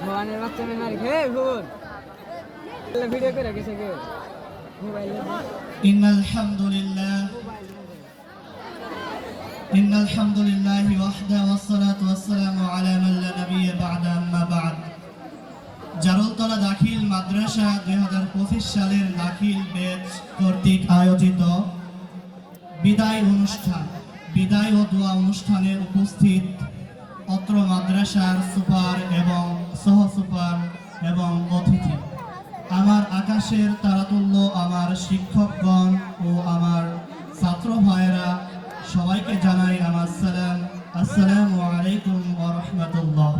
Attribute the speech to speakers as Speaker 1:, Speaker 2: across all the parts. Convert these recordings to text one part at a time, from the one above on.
Speaker 1: ভবানের বাচ্চা মেয়ে মারি হে ভুল ভিডিও করে গেছে কে মোবাইলে
Speaker 2: إن الحمد لله إن الحمد لله وحده والصلاة والسلام على من لا نبي بعد أما بعد জারুলতলা দাখিল মাদ্রাসা দুই হাজার পঁচিশ সালের দাখিল ব্যাচ কর্তৃক আয়োজিত বিদায় অনুষ্ঠান বিদায় ও দোয়া অনুষ্ঠানে উপস্থিত অত্র মাদ্রাসার সুপার এবং সহ সুপার এবং অতিথি। আমার আকাশের তারাতুল্য আমার শিক্ষকগণ ও আমার ছাত্র ভাইয়েরা, সবাইকে জানাই আমার সালাম। আসসালামু আলাইকুম রাহমাতুল্লাহ।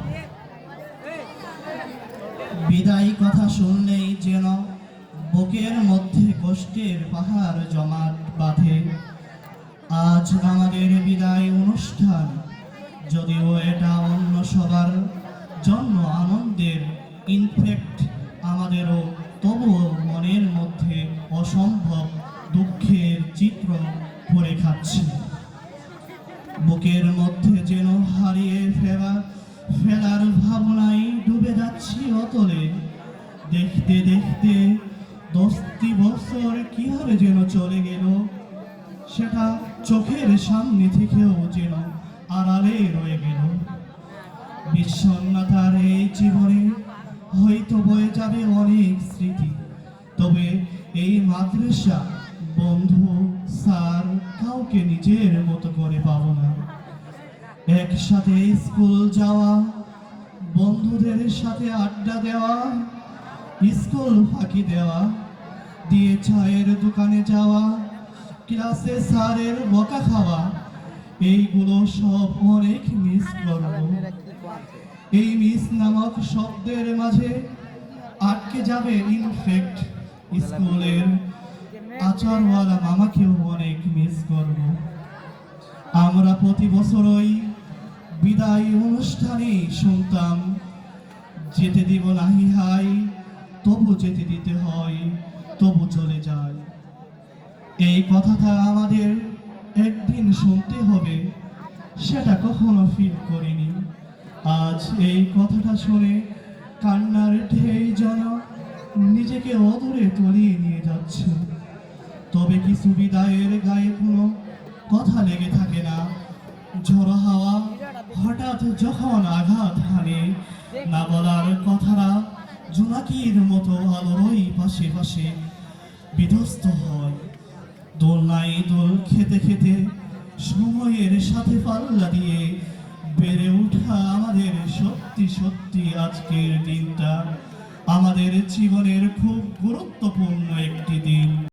Speaker 2: বিদায়ী কথা শুনলেই যেন বুকের মধ্যে কষ্টের পাহাড় জমাট বাঁধে। আজ আমাদের বিদায় অনুষ্ঠান। যদিও এটা অন্য সবার জন্য আনন্দের ইনফেক্ট আমাদেরও তবুও মনের মধ্যে অসম্ভব দুঃখের চিত্র পড়ে খাচ্ছে। বুকের মধ্যে যেন হারিয়ে ফেলা, ফেলার ভাবনায় ডুবে যাচ্ছি অতলে। দেখতে দেখতে দশটি বছর কীভাবে যেন চলে গেল, সেটা চোখের সামনে থেকেও যেন আড়ালে রয়ে গেল। বিষণ্ণতার এই জীবনে হয়তো বয়ে যাবে অনেক স্মৃতি, তবে এই মাদ্রাসা বন্ধু স্যার কাউকে নিজের মতো করে পাবো না। একসাথে স্কুল যাওয়া, বন্ধুদের সাথে আড্ডা দেওয়া, স্কুল ফাঁকি দেওয়া, দিয়ে চায়ের দোকানে যাওয়া, ক্লাসে স্যারের বকা খাওয়া এইগুলো সব অনেক মিস করব? এই মিস নামক শব্দের মাঝে আটকে যাবে ইনফেক্ট স্কুলের আচারওয়ালা মামাকেও অনেক মিস করব। আমরা প্রতি বছরই বিদায় অনুষ্ঠানে শুনতাম যেতে দিব নাহি হাই তবু যেতে দিতে হয় তবু চলে যায়। এই কথাটা আমাদের একদিন শুনতে হবে, সেটা কখনো ফিল করিনি। আজ এই কথাটা শুনে কান্নার ঢেই যেন নিজেকে অদূরে তলিয়ে নিয়ে যাচ্ছে। তবে কিছু বিদায়ের গায়ে কোনো কথা লেগে থাকে না। ঝড়ো হাওয়া হঠাৎ যখন আঘাত হানে, না বলার কথাটা জোনাকির মতো আলোরই পাশে পাশে বিধ্বস্ত হয়। দোলনায় দোল খেতে খেতে সময়ের সাথে পাল্লা দিয়ে বেড়ে ওঠা আমাদের সত্যি সত্যি আজকের দিনটা। আমাদের জীবনের খুব গুরুত্বপূর্ণ একটি দিন।